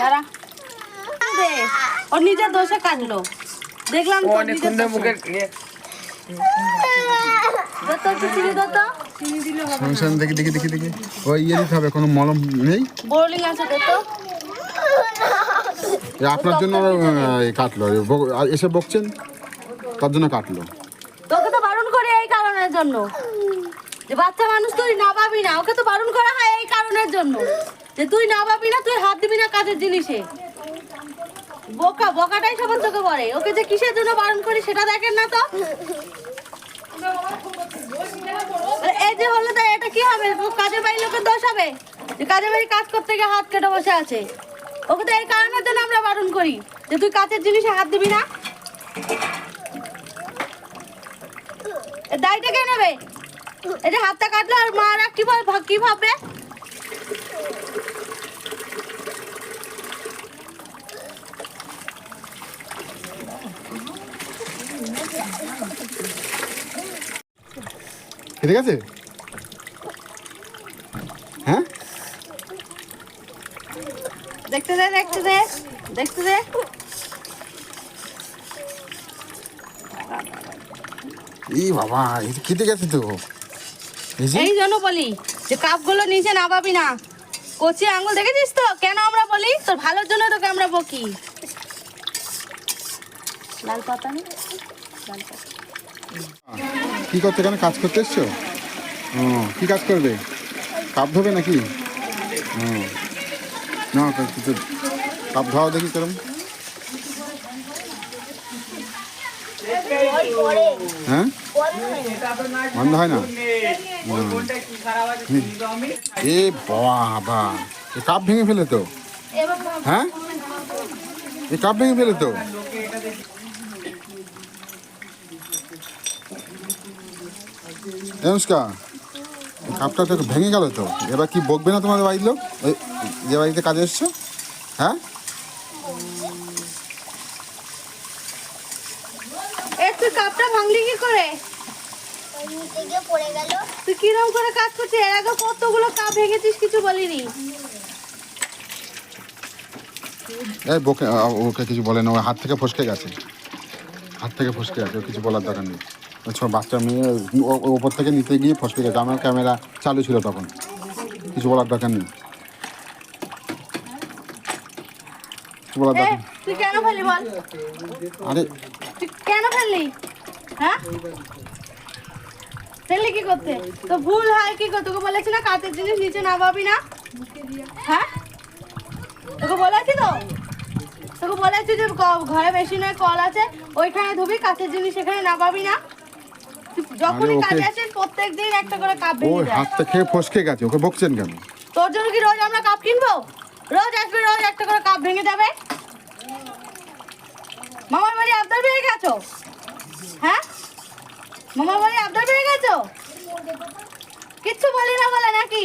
দাঁড়া। দে। ওর নিজের দোষে কাটলো। দেখলাম তো নিজের দোষে। ইয়ে, দেখি দেখি দেখি দেখি। ওই ইয়ে দিতে হবে কোনো মলম নেই? বোরলিং আছে তো আপনার জন্য এই কাটলো এসে বকছেন? তার জন্য কাটলো। তোকে তো বারণ করে এই কারণের জন্য। যে বাচ্চা মানুষ তুই না পাবি না ওকে তো বারণ করা হয় এই কারণের জন্য। যে তুই না পাবি না, তুই হাত দিবি না কাজের জিনিসে। বোকা, বোকাটাই সবার চোখে পড়ে। ওকে যে কিসের জন্য বারণ করি সেটা দেখেন না তো? এই যে হলো তাই, এটা কি হবে? কাজের বাড়ির লোকের দোষ হবে? যে কাজের বাড়ি কাজ করতে গিয়ে হাত কেটে বসে আছে। ওকে তো এই কারণের জন্য আমরা বারণ করি। যে তুই কাজের জিনিসে হাত দিবি না? দায়টা কে নেবে? এই যে হাতটা কাটলো আর মারা কি বল কি ভাববে? ঠিক আছে? হ্যাঁ? দেখতে দে দেখতে দে দেখতে দে। বাবা তো খেতে গেছে তো। এই জন্য বলি যে কাপগুলো নিচে না। কচি আঙ্গুল দেখেছিস তো? কেন আমরা বলি? তোর ভালোর জন্য তোকে আমরা বকি। লাল পাতা লাল পাতা। কি করতে এখানে কাজ করতে এসছো? ও কি কাজ করবে? কাপ ধোবে নাকি? ও না কিছু কাপ ধোয়া দেখি কেরম। হ্যাঁ? বন্ধ হয় না? এ বাবা এ কাপ ভেঙে ফেলে তো? হ্যাঁ? এ কাপ ভেঙে ফেলে তো? অনুষ্কা কাপটা তো ভেঙে গেল তো। এবার কি বকবে না তোমাদের বাড়ির লোক? ওই যে বাড়িতে কাজে এসছো? হ্যাঁ? তুই কাপটা ভাঙলি কি করে? তুই কিরম করে কাজ করছিস? এর আগে কতগুলো কাপ ভেঙেছিস কিছু বলিনি। এই বকে ওকে কিছু বলে না ও হাত থেকে ফসকে গেছে। হাত থেকে ফসকে গেছে কিছু বলার দরকার নেই। ও ছ বাচ্চা মেয়ে ওপর থেকে নিতে গিয়ে ফসকে গেছে। আমার ক্যামেরা চালু ছিল তখন। কিছু বলার দরকার নেই। কিছু বলার দরকার তুই কেন ফেললি বল? আরে। তুই কেন ফেললি? হ্যাঁ? ফেললি কি করতে? তো ভুল হয় কি করতে তোকে বলেছি না জিনিস নিচে নামাবি না। হ্যাঁ? তোকে বলেছি তো? তোকে বলেছি যে ঘরে বেশি নয় কল আছে। ওইখানে ধুবি কাঁচের জিনিস এখানে না পাবি না। যখনই কাজে আসিস প্রত্যেক দিন একটা করে কাপ ভেঙে দেয়। হাতটা খেয়ে ফসকে গেছে ওকে বকছেন কেন? তোর জন্য কি রোজ আমরা কাপ কিনবো? রোজ আসবে রোজ একটা করে কাপ ভেঙে যাবে মামার বাড়ি আবদার পেয়ে গেছো? হ্যাঁ? মামার বাড়ি আবদার পেয়ে গেছো? কিচ্ছু বলি না বলে নাকি?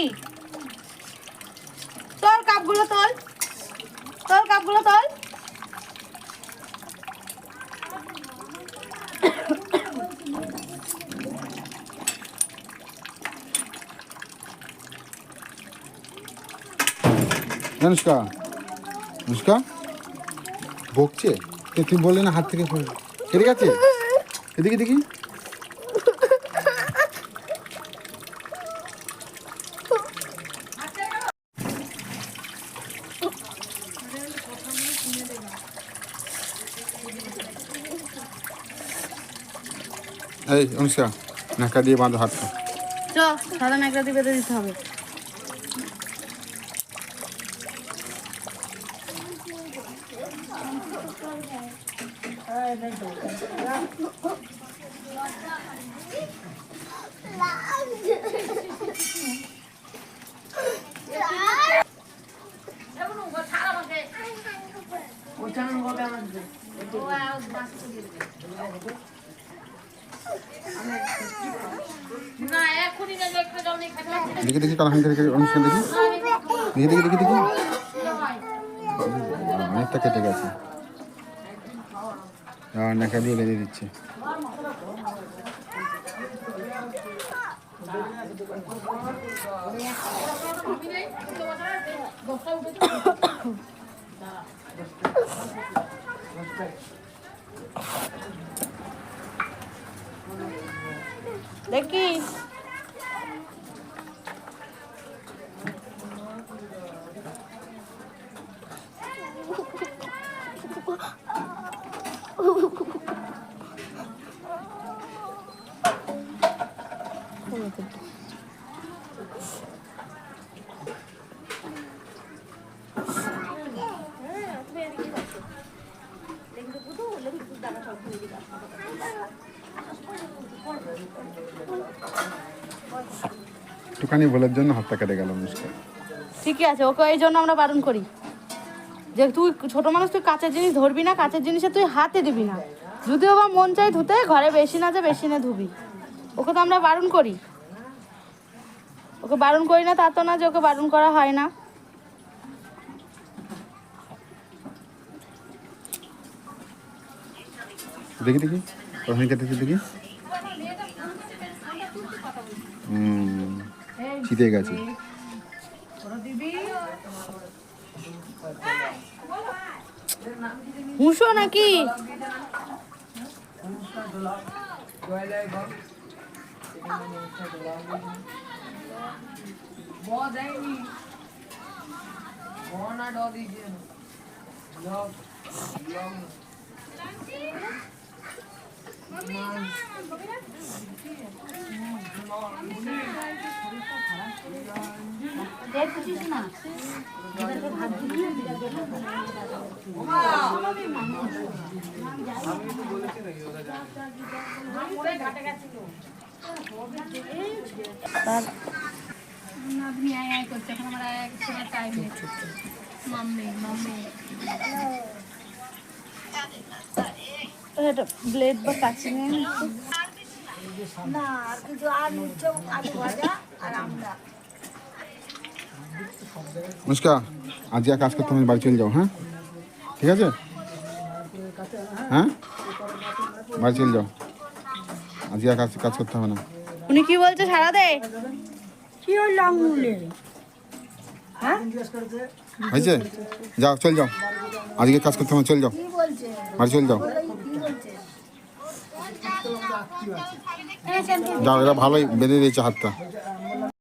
তোর কাপগুলো তোল। তোর কাপগুলো তোল। অনুষ্কা অনুষ্কা বকছে? তুই বললি না হাত থেকে ফেলে কেটে গেছে এদিকে দেখি এই অনুষ্কা নাকা দিয়ে বাঁধো হাতটা। চ, সাদা ন্যাকড়া দিয়ে বেঁধে দিতে হবে। দেখি দেখি কালাহান দেখি অনুষ্ঠান দেখি। দেখি দেখি দেখি দেখি। অনেকটা কেটে গেছে। রান্নাটা দিয়ে বেঁধে দিচ্ছি। দেখি। একটুখানি ভুলের জন্য হাতটা কেটে গেল মুশকিল ঠিকই আছে ওকে এই জন্য আমরা বারণ করি। যে তুই ছোট মানুষ তুই কাঁচের জিনিস ধরবি না কাঁচের জিনিসে তুই হাতে দিবি না। যদিও বা মন চাই ধুতে ঘরে বেশি না যে বেশি না ধুবি। ওকে তো আমরা বারণ করি। ওকে বারণ করি না তা তো না যে ওকে বারণ করা হয় না। দেখি দেখি। কেটেছে দেখি। হুম। চিতে গেছে হুঁসো নাকি बहुत আপনি আয় আয় করছে এখন আমার আয় শোনার টাইম নেই মাম্মি মাম্মি। ব্লেড বা কাছি নিয়ে না আর কিছু আর নিচে আলু ভাজা আর আমরা। মুস্কা আজ যা কাজ করতে হবে বাড়ি চলে যাও হ্যাঁ? ঠিক আছে? হ্যাঁ? বাড়ি চলে যাও। আজ যা কাজ কাজ করতে হবে না। উনি কি বলছে সারা দে? কি হলো আঙুলে? হয়েছে? যাও চল যাও। আজকে কাজ করতে হবে চল যাও। বাড়ি চল যাও। যাও এটা ভালোই বেঁধে দিয়েছে হাতটা।